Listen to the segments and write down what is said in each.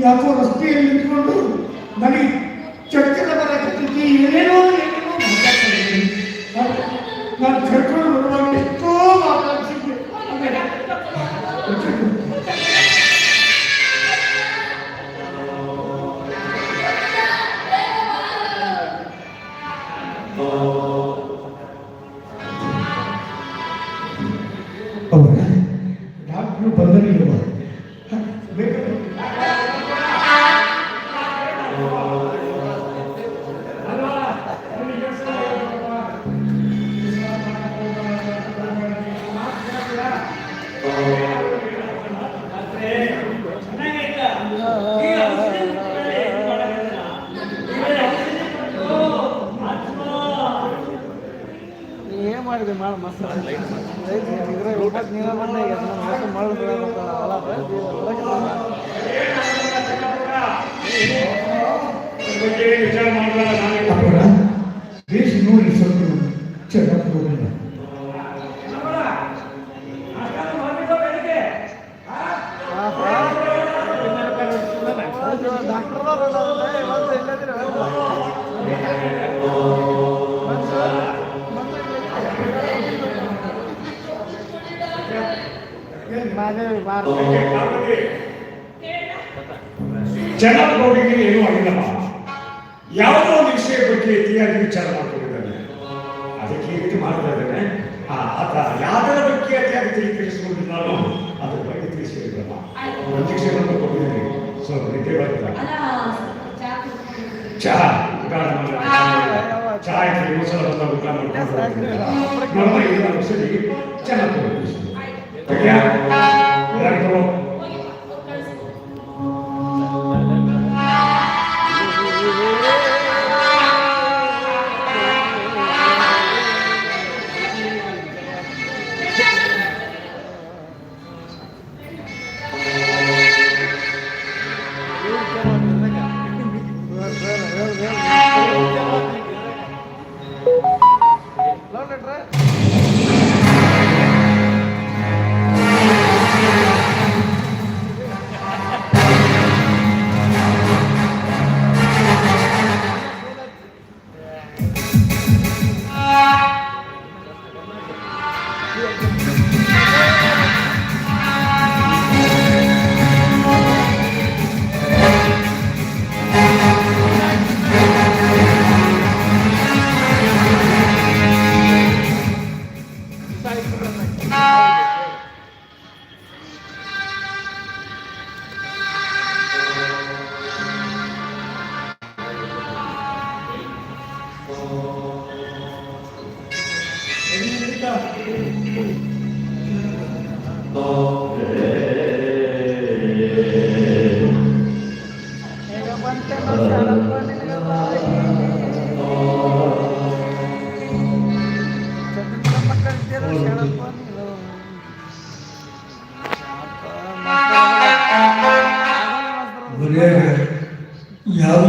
ಯಾಕೋ ರಸ್ತೆಯಲ್ಲಿ ನಿಂತ್ಕೊಂಡು ನನಗೆ ಚಕ್ಕರ ಬರಕತ್ತೈತಿ ಏನೇನೋ ಏನೇನೋ. ನಾನು ನಾನು Thank you. ಜನರಿಗೆ ಏನೂ ಆಗಿಲ್ಲಪ್ಪ ಯಾವುದೋ ವಿಷಯ ಬಗ್ಗೆ ಅತಿಯಾಗಿ ವಿಚಾರ ಮಾಡ್ಕೊಂಡಿದ್ದಾನೆ. ಅದಕ್ಕೆ ಈ ರೀತಿ ಮಾಡ್ತಾ ಇದ್ದಾನೆ. ಆತ ಯಾವ್ದರ ಬಗ್ಗೆ ಅತಿಯಾಗಿ ತಲೆ ಕೆಡಿಸ್ಕೊಂಡಿದ್ದಾನೋ ಅದ್ರ ಬಗ್ಗೆ ತಿಳಿಸಿರಲಿಲ್ಲಪ್ಪ ಇಂಜೆಕ್ಷನ್ ಕೊಟ್ಟಿದ್ದೀನಿ. ಸೊ ನಿದ್ದೆ ಬರ್ತಿಲ್ಲ ಚಹಾ ಊಟ ಚಹಾ ಇದ್ರೆ ಮಸಾಲ ಬಂದ ಊಟ ಮಾಡ್ಕೊಂಡು ನಮ್ಮ ಸರಿ ಚೆನ್ನಾಗಿ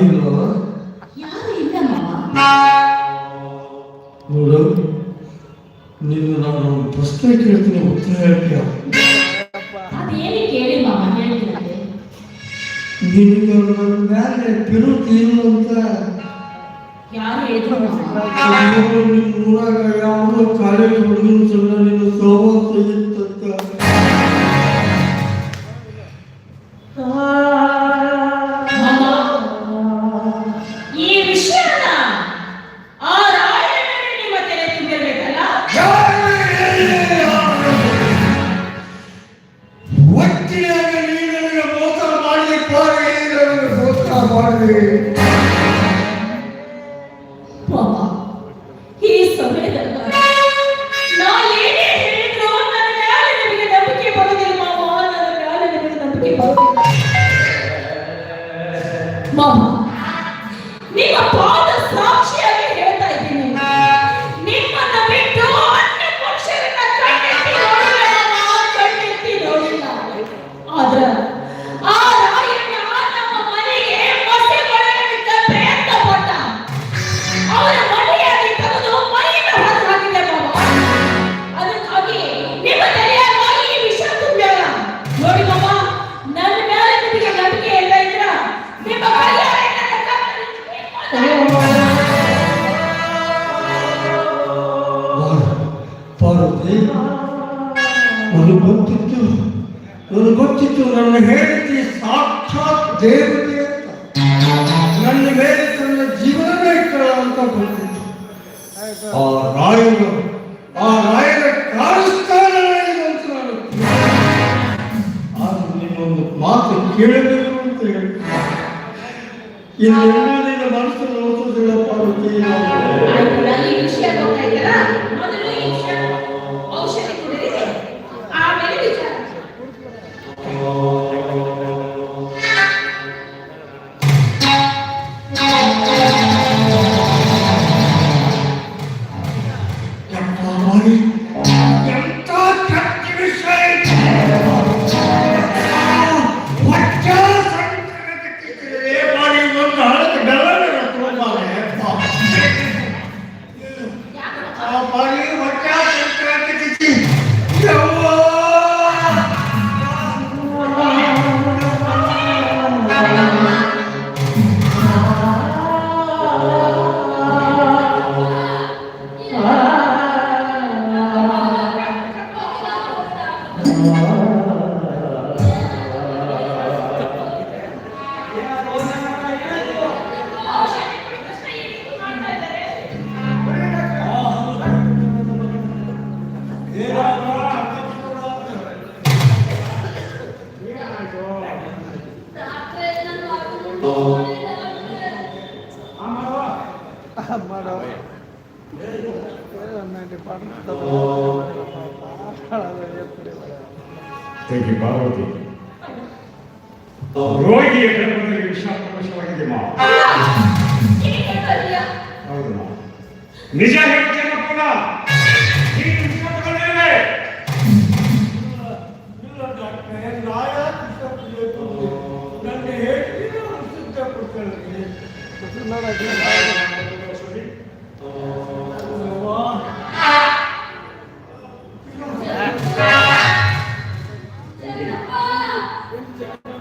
ಇಲ್ಲ ನೋಡು ನೀನು ನಾನು ಪ್ರಶ್ನೆ ಕೇಳ್ತೀನಿ ಉತ್ತರ ಹೇಳ್ತೀಯ? ನಿನಗೆ ನನ್ನ ಮೇಲೆ ಬಿರುದು ಏನು ಅಂತ ಯಾರು ಹೇಳಿದ್ರು ಊರಾಗ ಯಾವುದೋ ಕಾಲೇಜ್ ಹುಡುಗನ ನನಗೆ ಗೊತ್ತಿತ್ತು, ನನ್ನ ಹೇಳಿಕೆ ಸಾಕ್ಷಾತ್ ದೇವತೆ ಅಂತ. ನನ್ನ ಮೇಲೆ ತನ್ನ ಜೀವನವೇ ಇಟ್ಟಳ ಅಂತ ಗೊತ್ತಿತ್ತು. ಆ ರಾಯರು ಆ ರಾಯರ ಕಾಣಿಸ್ತಾನ ಅಂತ ನಾನು ಆದ್ರೆ ನಿಮ್ಮೊಂದು ಮಾತು ಕೇಳಬೇಕು ಅಂತ ಹೇಳಿ ಇನ್ನೆಲ್ಲೂ ತೆಗಿ ಪಾರ್ವತಿ ರೋಗಿಯ ಗರ್ಭದಲ್ಲಿ ವಿಷ ಪ್ರವೇಶವಾಗಿದೆ ಮಾ. ನಿಜ ಹೇಳ್ತೇನೆ ಕೂಡ ನೀನು ವಿಷ ತಗೊಂಡಿರುವೆ.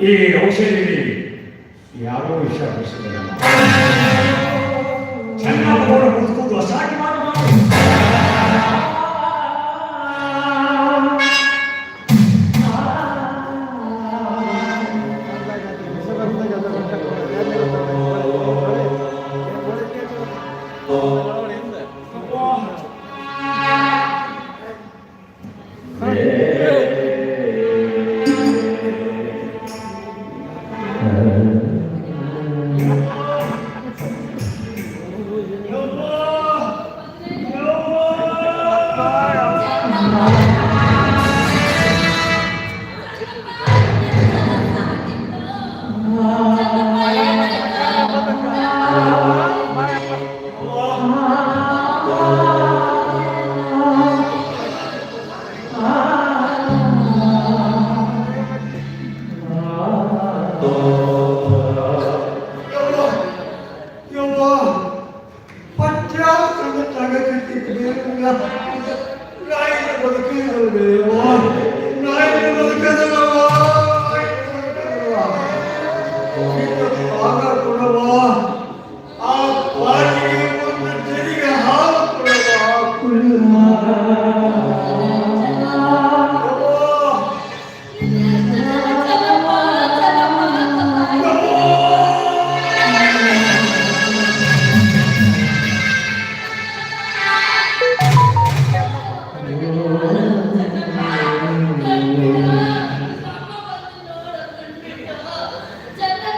ಈ ಔಷಧಿಯಲ್ಲಿ ಯಾರೋ ವಿಷಯ ಬೆಳೆಸಿದ್ದಾರೆ ಚೆನ್ನಾಗಿ ನೋಡ Oh,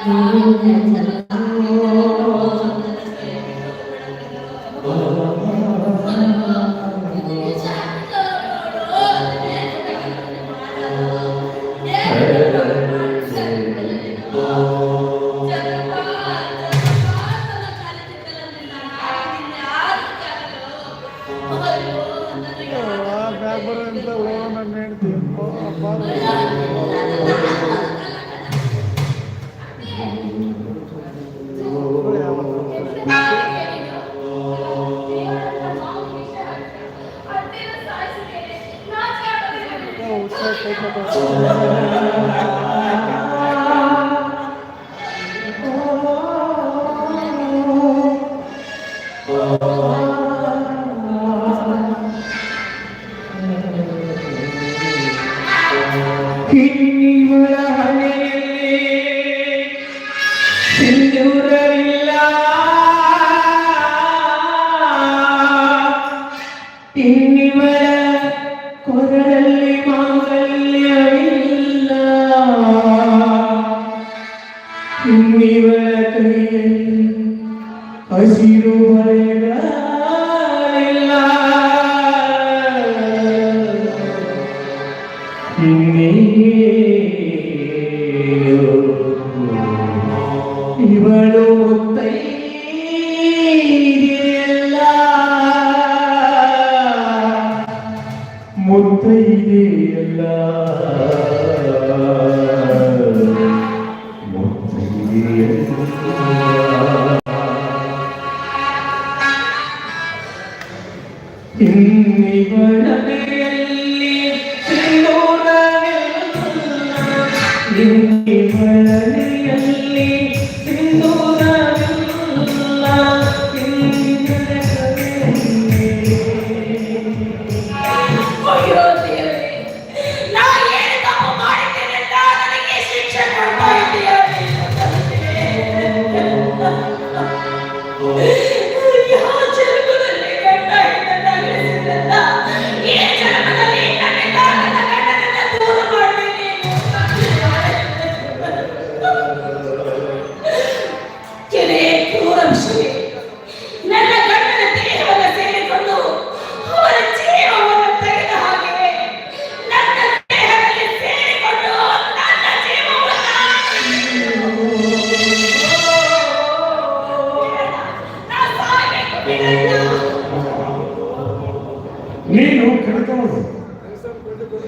Amen.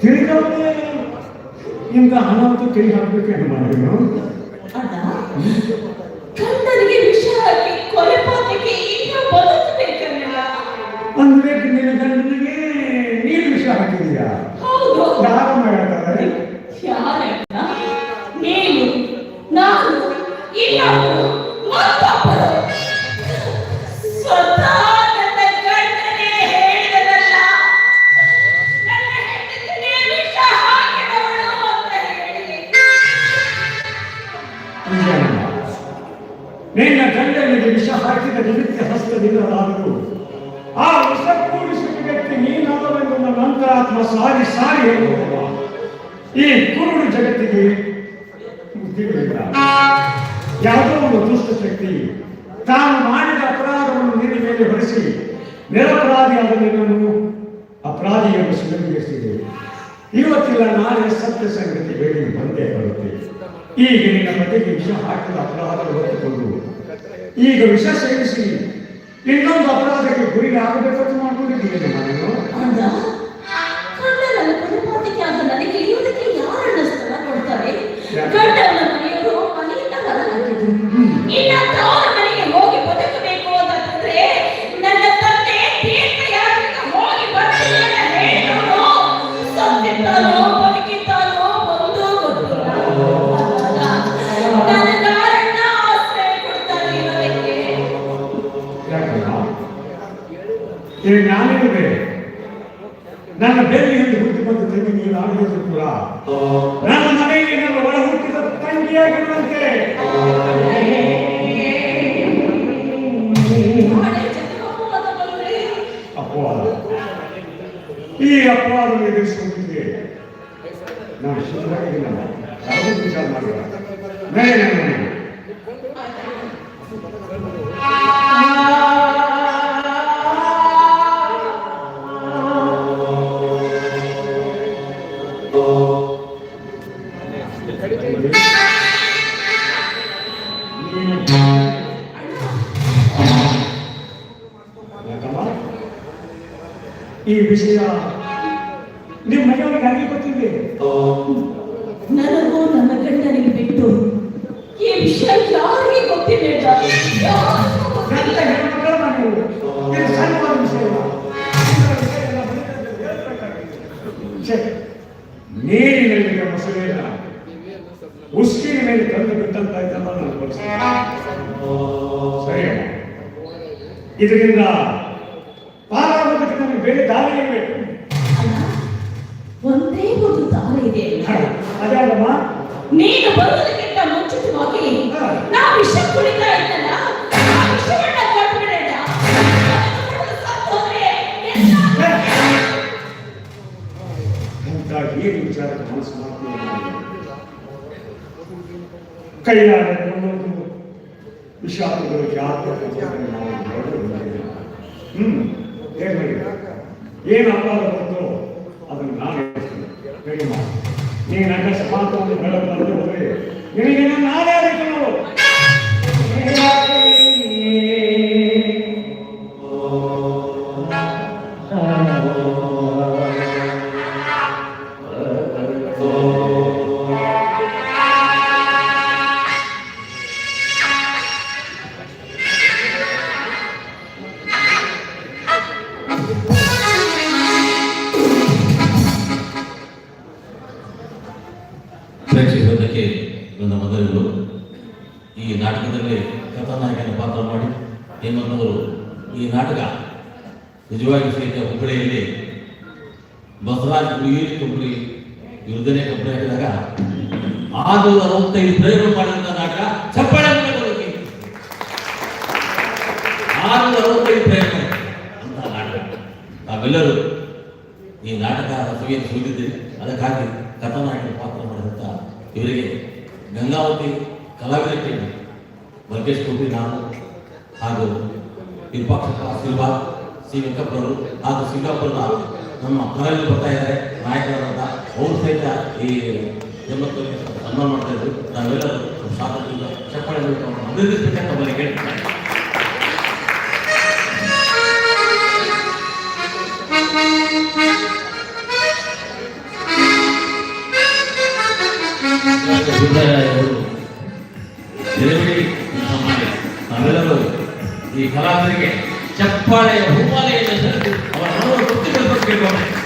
ನೀನು ನಿಮ್ಗೆ ಹಣ ಇಂಥ ಹಣವನ್ನು ಹಾಕ್ಬೇಕು ಏನು ಮಾಡಿದ್ರು ನಿನ್ನ ಗಂಡನಿಗೆ ವಿಷ ಹಾಕಿದ ನಿಮಿತ್ತ ಹಸ್ತದಿಂದಲಾದರೂ ಆ ವಿಷ ಕೂಡಿಸಿದ ವ್ಯಕ್ತಿ ನೀನಾದವೆಂದು ನನ್ನ ಅಂತರಾತ್ಮ ಸಾರಿ ಸಾರಿ ಹೇಳುವ ಈ ಕುರುಡು ಜಗತ್ತಿಗೆ ಬುದ್ಧಿಗಳಿಲ್ಲ ಯಾವುದೋ ಒಂದು ದುಷ್ಟ ಶಕ್ತಿ ತಾನು ಮಾಡಿದ ಅಪರಾಧವನ್ನು ನಿನ್ನ ಮೇಲೆ ಹೊರಿಸಿ ನಿರಪರಾಧಿಯಾದ ನಿನ್ನನ್ನು ಅಪರಾಧಿಯನ್ನು ಸಿಲುಕಿಸಿದೆ ಇವತ್ತಿಲ್ಲ, ನಾಳೆ ಸತ್ಯ ಸಂಗತಿ ಬೇಡಿ ಬಂದೇ ಬರುತ್ತೆ. ಈಗ ನಿನ್ನ ಪತಿಗೆ ವಿಷ ಹಾಕಿದ ಅಪರಾಧ ಈಗ ವಿಷ ಸೇವಿಸಿ. ಇನ್ನೊಂದು ಅಪರಾಧಕ್ಕೆ ಗುರಿಯಾಗಬೇಕಂತ ಮಾಡ್ಕೊಂಡಿದ್ದೀನಿ ನಾನು ನನ್ನ ಬೆನ್ನಿನಲ್ಲಿ ಹುಟ್ಟಿ ಬಂದ ತಂಗಿ ನೀನು ಆಡಿದ್ರು ಕೂಡ ನನ್ನ ಮನೆಯಲ್ಲಿ ನನ್ನ ಒಳ ಹುಟ್ಟಿದ ತಂಗಿಯಾಗಿರುವಂತೆ ನಾಳೆ ಜಗಮೋಹದ ಬಂದ್ರೆ ಅಪವಾದ ಈ ಅಪವಾದವನ್ನು ಎದುರಿಸುವುದಕ್ಕೆ ನಾನು ಶುದ್ಧವಾಗಿಲ್ಲ ಯಾವುದೂ ವಿಚಾರ ಮಾಡಿಲ್ಲ ಮೇಲೆ ನನ್ನ ಮನೆಗೆ. ನೀನು ಯಾಕಮ್ಮ? ಇದರಿಂದ ಪಾರಾಗೋದಕ್ಕೆ ನಮಗೆ ಬೇರೆ ದಾರಿ ಬೇಕು ಒಂದೇ ಒಂದು ದಾರಿ ಇದೆ ಹ, ಅದ್ಯಾವ್ದಮ್ಮ ನೀನು ಬರುವುದಕ್ಕಿಂತ ಮುಂಚಿತವಾಗಿ. ನಾ ವಿಷ ಕುಡಿತಾ ಇದ್ದಲ್ಲ ಆ ವಿಷವನ್ನ ಅಂತ ವಿಚಾರ ಮನಸ್ಸು ವಿಷಾದಗಳು. ಹ್ಮ್ ಏನ್ ಮಾಡಿ ಏನು ಅಪರಾಧ ಬಂತು ಅದನ್ನು ನಾನು ಹೇಳ್ತೀನಿ ಹೇಳಿ ಮಾಡಿ ನೀನು ನನ್ನ ಸಮಾನವನ್ನು ಬೆಳಕು ಪ್ರೇಕ್ಷಕರಿಗೆ ನನ್ನ ಮೊದಲು ಈ ನಾಟಕದಲ್ಲಿ ಕಥಾನಾಯಕನ ಪಾತ್ರ ಮಾಡಿ, ಹೇಮಂತವರು ಈ ನಾಟಕ ನಿಜವಾಗಿ ಸಹಿತ ಹುಬ್ಬಳ್ಳಿಯಲ್ಲಿ ಬಸವರಾಜ್ ಹುಡುಗಿ ಕಂಪನಿ ವಿರುದ್ಧನೇ ಕಂಪನಿ ಹಾಕಿದಾಗ ಆರುನೂರ ಅರವತ್ತೈದು ಪ್ರಯೋಗ ಮಾಡಿದಂಥ ನಾಟಕ ಚಪ್ಪಾಳೆ ಆರುನೂರ ಅರವತ್ತೈದು ಪ್ರಯೋಗ ಅಂತ ನಾಟಕ. ನಾವೆಲ್ಲರೂ ಈ ನಾಟಕ ರಸವಿಯನ್ನು ಸುರಿದಿದ್ದೀರಿ. ಅದಕ್ಕಾಗಿ ಮಾಡಿದಂಥ ಇವರಿಗೆ ಗಂಗಾವತಿ ಕಲಾವಿದಕ್ಕೆ ವರ್ಗೇಶ್ ಕೋಟಿ ನಾನು ಹಾಗೂ ವಿಪಕ್ಷ ಸಿಲ್ವಾ ಸಿ ವೆಂಕಪ್ಪನವರು ಹಾಗೂ ಸಿಂಗಾಪುರದ ನಮ್ಮ ಕಲಾವಿದರು ಬರ್ತಾ ಇದ್ದಾರೆ. ನಾಯಕರಾದ ಅವರು ಸಹಿತ ಈ ಎಂಬತ್ತರಿಗೆ ಸನ್ಮಾನ ಮಾಡ್ತಾ ಇದ್ರು. ನಾವೆಲ್ಲರೂ ಸಾಕಷ್ಟು ಚಪ್ಪಾಳೆ ಮೂಲಕ ಅವ್ರನ್ನ ಅಭಿನಂದಿಸಬೇಕಂತ ತಮ್ಮಲ್ಲಿ ಕೇಳ್ತಾರೆ ನಾವೆಲ್ಲರೂ ಈ ಕಲಾವಿದರಿಗೆ ಚಪ್ಪಾಳೆಯ ಹೂಮಾಲೆಯನ್ನು ಸೆಳೆದು ಅವರ ಮನವನ್ನು ಗೊತ್ತಿರಬೇಕು